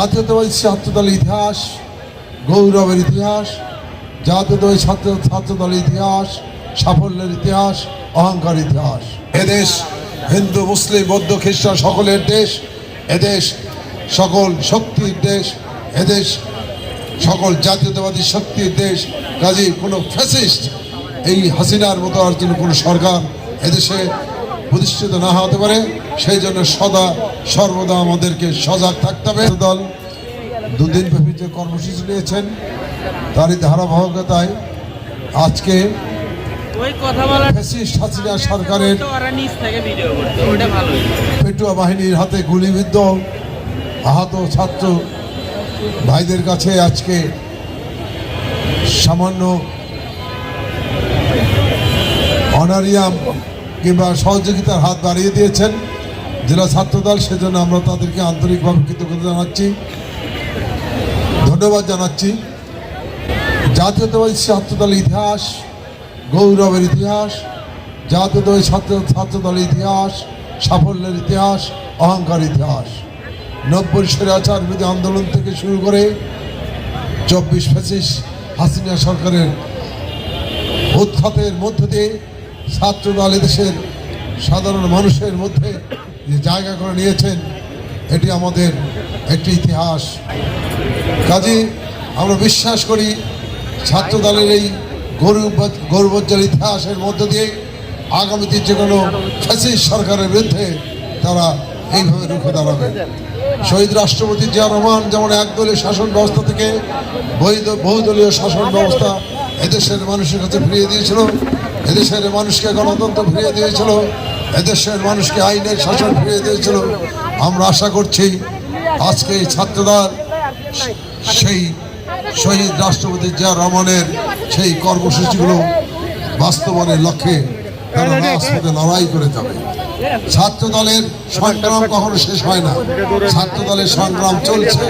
জাতীয়তাবাদী ছাত্রদলের ইতিহাস, গৌরবের ইতিহাস, জাতীয়তাবাদী ছাত্র ছাত্রদলের ইতিহাস, সাফল্যের ইতিহাস, অহংকার ইতিহাস। এদেশ হিন্দু, মুসলিম, বৌদ্ধ, খ্রিস্টান সকলের দেশ, এদেশ সকল শক্তির দেশ, এদেশ সকল জাতীয়তাবাদী শক্তির দেশ। কাজে কোনো ফ্যাসিস্ট এই হাসিনার মতো আর কোনো সরকার এদেশে প্রতিষ্ঠিত না হতে পারে সেই জন্য সদা সর্বদা আমাদেরকে সজাগ থাকতে হবে। দল দুদিন ব্যাপী যে কর্মসূচি নিয়েছেন তারই ধারাবাহিকতায় আজকে সরকারের পেটুয়া বাহিনীর হাতে গুলিবিদ্ধ আহত ছাত্র ভাইদের কাছে আজকে সামান্য অনারিয়াম কিংবা সহযোগিতার হাত বাড়িয়ে দিয়েছেন জেলা ছাত্রদল, সেজন্য আমরা তাদেরকে আন্তরিকভাবে কৃতজ্ঞতা জানাচ্ছি। ধন্যবাদ জানাচ্ছি। জাতীয়তাবাদী ছাত্রদলের ইতিহাস, গৌরবের ইতিহাস, জাতীয়তাবাদী ছাত্র ছাত্রদলের ইতিহাস, সাফল্যের ইতিহাস, অহংকার ইতিহাস। নব্বই স্বৈরাচার বিরোধী আন্দোলন থেকে শুরু করে চব্বিশ পঁচিশ হাসিনা সরকারের উৎখাতের মধ্য দিয়ে ছাত্রদল দেশের সাধারণ মানুষের মধ্যে যে জায়গা করে নিয়েছেন, এটি আমাদের একটি ইতিহাস। কাজে, আমরা বিশ্বাস করি ছাত্রদলের এই গৌরব গৌরবোজ্জ্বল ইতিহাসের মধ্য দিয়ে আগামীতে যে কোনো ফ্যাসিস্ট সরকারের বিরুদ্ধে তারা এইভাবে রুখে দাঁড়াবে। শহীদ রাষ্ট্রপতি জিয়া রহমান যেমন একদলীয় শাসন ব্যবস্থা থেকে বৈধ, বহুদলীয় শাসন ব্যবস্থা এদেশের মানুষের কাছে ফিরিয়ে দিয়েছিল এদেশের মানুষকে গণতন্ত্র ফিরিয়ে দিয়েছিল। এদেশের মানুষকে আইনের শাসন ফিরিয়ে দিয়েছিল। আমরা আশা করছি আজকে এই ছাত্রদল সেই শহীদ রাষ্ট্রপতি জিয়া রহমানের সেই কর্মসূচিগুলো বাস্তবায়নের লক্ষ্যে তারা লড়াই করে যাবে। ছাত্র দলের সংগ্রাম কখনো শেষ হয় না। ছাত্র দলের সংগ্রাম চলছে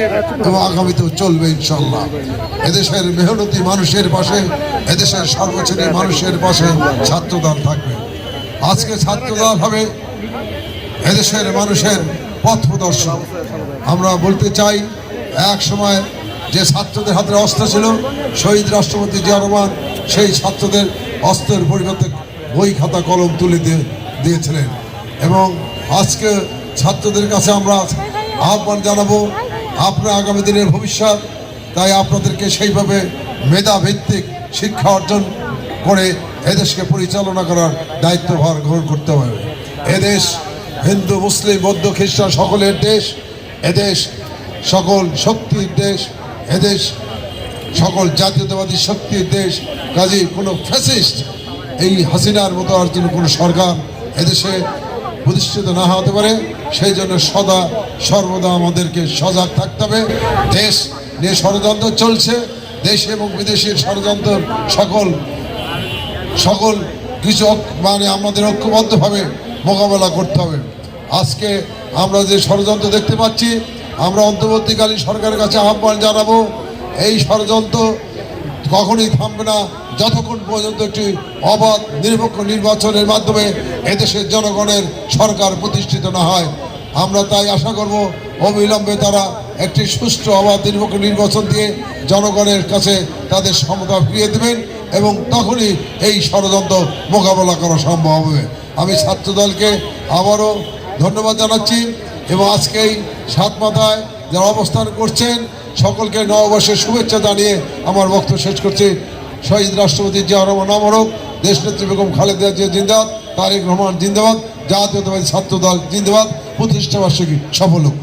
এবং আগামীতেও চলবে ইনশাল্লাহ এদেশের মেহনতি মানুষের পাশে, এদেশের সর্বশ্রেণীর মানুষের পাশে ছাত্র দল থাকবে। আজকে ছাত্র দল হবে এদেশের মানুষের পথ প্রদর্শন। আমরা বলতে চাই, এক সময় যে ছাত্রদের হাতে অস্ত্র ছিল, শহীদ রাষ্ট্রপতি জিয়া সেই ছাত্রদের অস্ত্রের পরিবর্তে বই, খাতা, কলম তুলে দিয়ে দিয়েছিলেন। এবং আজকে ছাত্রদের কাছে আমরা আহ্বান জানাব, আপনার আগামী দিনের ভবিষ্যৎ, তাই আপনাদেরকে সেইভাবে মেধাভিত্তিক শিক্ষা অর্জন করে এদেশকে পরিচালনা করার দায়িত্বভার গ্রহণ করতে হবে। এদেশ, হিন্দু, মুসলিম, বৌদ্ধ, খ্রিস্টান, সকলের দেশ, এদেশ সকল শক্তির দেশ, এদেশ সকল জাতীয়তাবাদী শক্তির দেশ। কাজে কোনো ফ্যাসিস্ট এই হাসিনার মতো আর কোনো সরকার এদেশে প্রতিষ্ঠিত না হতে পারে, সেই জন্য সদা সর্বদা আমাদেরকে সজাগ থাকতে হবে। দেশ নিয়ে ষড়যন্ত্র চলছে, দেশ এবং বিদেশের ষড়যন্ত্র সকল সকল কিছু মানে আমাদের ঐক্যবদ্ধভাবে মোকাবেলা করতে হবে। আজকে আমরা যে ষড়যন্ত্র দেখতে পাচ্ছি, আমরা অন্তর্বর্তীকালীন সরকারের কাছে আহ্বান জানাব, এই ষড়যন্ত্র কখনোই থামবে না। যতক্ষণ পর্যন্ত একটি অবাধ, নিরপেক্ষ নির্বাচনের মাধ্যমে এদেশের জনগণের সরকার প্রতিষ্ঠিত না হয়, আমরা তাই আশা করব অবিলম্বে তারা একটি সুষ্ঠু, অবাধ, নিরপেক্ষ নির্বাচন দিয়ে জনগণের কাছে তাদের সমতা ফিরিয়ে দেবেন এবং তখনই এই ষড়যন্ত্র মোকাবেলা করা সম্ভব হবে। আমি ছাত্রদলকে আবারও ধন্যবাদ জানাচ্ছি এবং আজকে এই সাত মাথায় যারা অবস্থান করছেন, সকলকে নববর্ষের শুভেচ্ছা জানিয়ে আমার বক্তব্য শেষ করছি। শহীদ রাষ্ট্রপতি জিয়া রহমান আমরক দেশনেত্রী বেগম খালেদা জিয়া জিন্দাবাদ, তারেক রহমান জিন্দাবাদ, জাতীয়তাবাদী ছাত্রদল জিন্দাবাদ, প্রতিষ্ঠা বার্ষিকী সফল হোক।